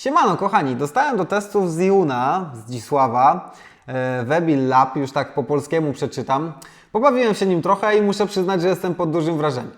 Siemano kochani, dostałem do testów z Iuna, z Dzisława, e, Webil Lab, już tak po polskiemu przeczytam. Pobawiłem się nim trochę i muszę przyznać, że jestem pod dużym wrażeniem.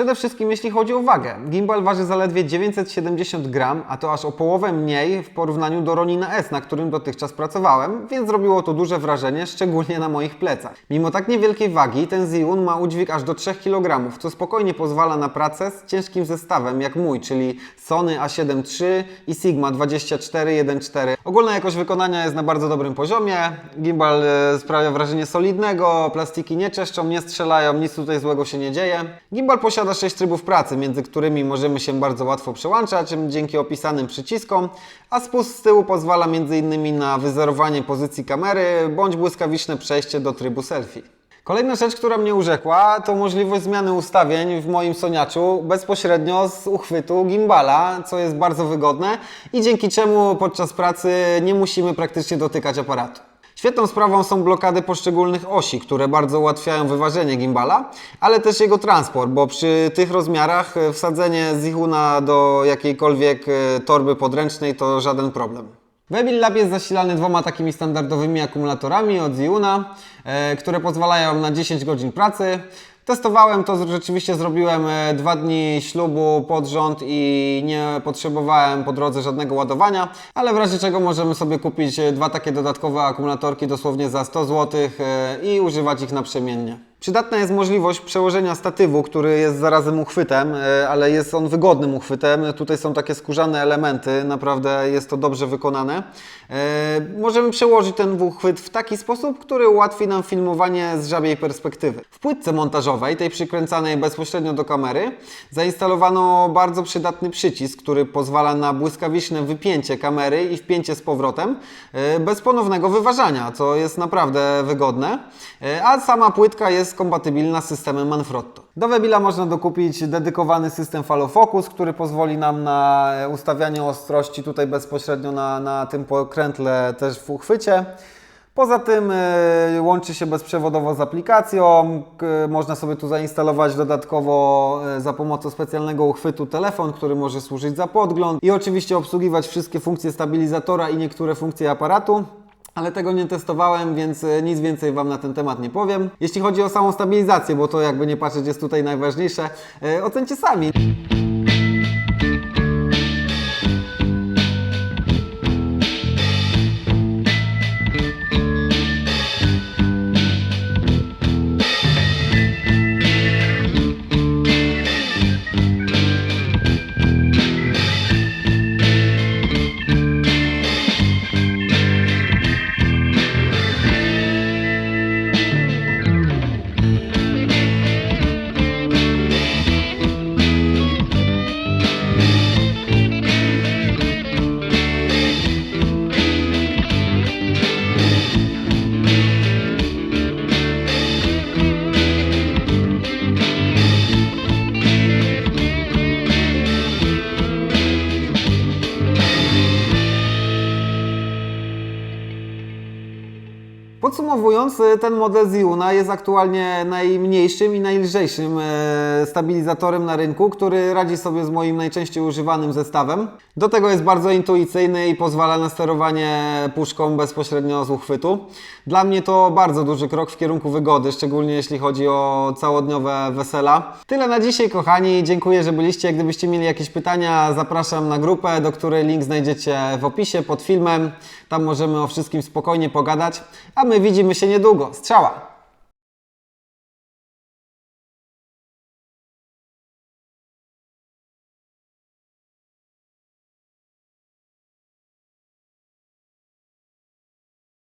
Przede wszystkim jeśli chodzi o wagę. Gimbal waży zaledwie 970 gram, a to aż o połowę mniej w porównaniu do Ronina S, na którym dotychczas pracowałem, więc zrobiło to duże wrażenie, szczególnie na moich plecach. Mimo tak niewielkiej wagi, ten Zhiyun ma udźwig aż do 3 kg, co spokojnie pozwala na pracę z ciężkim zestawem jak mój, czyli Sony A7 III i Sigma 2414. Ogólna jakość wykonania jest na bardzo dobrym poziomie. Gimbal e, sprawia wrażenie solidnego, plastiki nie czeszczą, nie strzelają, nic tutaj złego się nie dzieje. Gimbal posiada 6 trybów pracy, między którymi możemy się bardzo łatwo przełączać dzięki opisanym przyciskom, a spust z tyłu pozwala m.in. na wyzerowanie pozycji kamery bądź błyskawiczne przejście do trybu selfie. Kolejna rzecz, która mnie urzekła, to możliwość zmiany ustawień w moim Soniaczu bezpośrednio z uchwytu gimbala, co jest bardzo wygodne i dzięki czemu podczas pracy nie musimy praktycznie dotykać aparatu. Świetną sprawą są blokady poszczególnych osi, które bardzo ułatwiają wyważenie gimbala, ale też jego transport, bo przy tych rozmiarach e, wsadzenie Zihuna do jakiejkolwiek e, torby podręcznej to żaden problem. Webil Lab jest zasilany dwoma takimi standardowymi akumulatorami od Zhiyuna, e, które pozwalają na 10 godzin pracy. Testowałem to, rzeczywiście zrobiłem e, dwa dni ślubu pod rząd i nie potrzebowałem po drodze żadnego ładowania, ale w razie czego możemy sobie kupić e, dwa takie dodatkowe akumulatorki dosłownie za 100 zł i używać ich naprzemiennie. Przydatna jest możliwość przełożenia statywu, który jest zarazem uchwytem, e, ale jest on wygodnym uchwytem. Tutaj są takie skórzane elementy, naprawdę jest to dobrze wykonane. E, Możemy przełożyć ten uchwyt w taki sposób, który ułatwi nam filmowanie z żabiej perspektywy. W płytce montażowej, tej przykręcanej bezpośrednio do kamery, zainstalowano bardzo przydatny przycisk, który pozwala na błyskawiczne wypięcie kamery i wpięcie z powrotem e, bez ponownego wyważania, co jest naprawdę wygodne. E, A sama płytka jest kompatybilna z systemem Manfrotto. Do Webila można dokupić dedykowany system Falofocus, który pozwoli nam na e, ustawianie ostrości tutaj bezpośrednio na, na tym pokrętle też w uchwycie. Poza tym e, łączy się bezprzewodowo z aplikacją. Można sobie tu zainstalować dodatkowo e, za pomocą specjalnego uchwytu telefon, który może służyć za podgląd i oczywiście obsługiwać wszystkie funkcje stabilizatora i niektóre funkcje aparatu. Ale tego nie testowałem, więc e, nic więcej Wam na ten temat nie powiem. Jeśli chodzi o samą stabilizację, bo to jakby nie patrzeć jest tutaj najważniejsze, ocencie sami. Podsumowując, e, ten model Ziuna jest aktualnie najmniejszym i najlżejszym e, stabilizatorem na rynku, który radzi sobie z moim najczęściej używanym zestawem. Do tego jest bardzo intuicyjny i pozwala na sterowanie puszką bezpośrednio z uchwytu. Dla mnie to bardzo duży krok w kierunku wygody, szczególnie jeśli chodzi o całodniowe wesela. Tyle na dzisiaj, kochani. Dziękuję, że byliście. Gdybyście mieli jakieś pytania, zapraszam na grupę, do której link znajdziecie w opisie pod filmem. Tam możemy o wszystkim spokojnie pogadać. A my widzimy się niedługo. Strzała!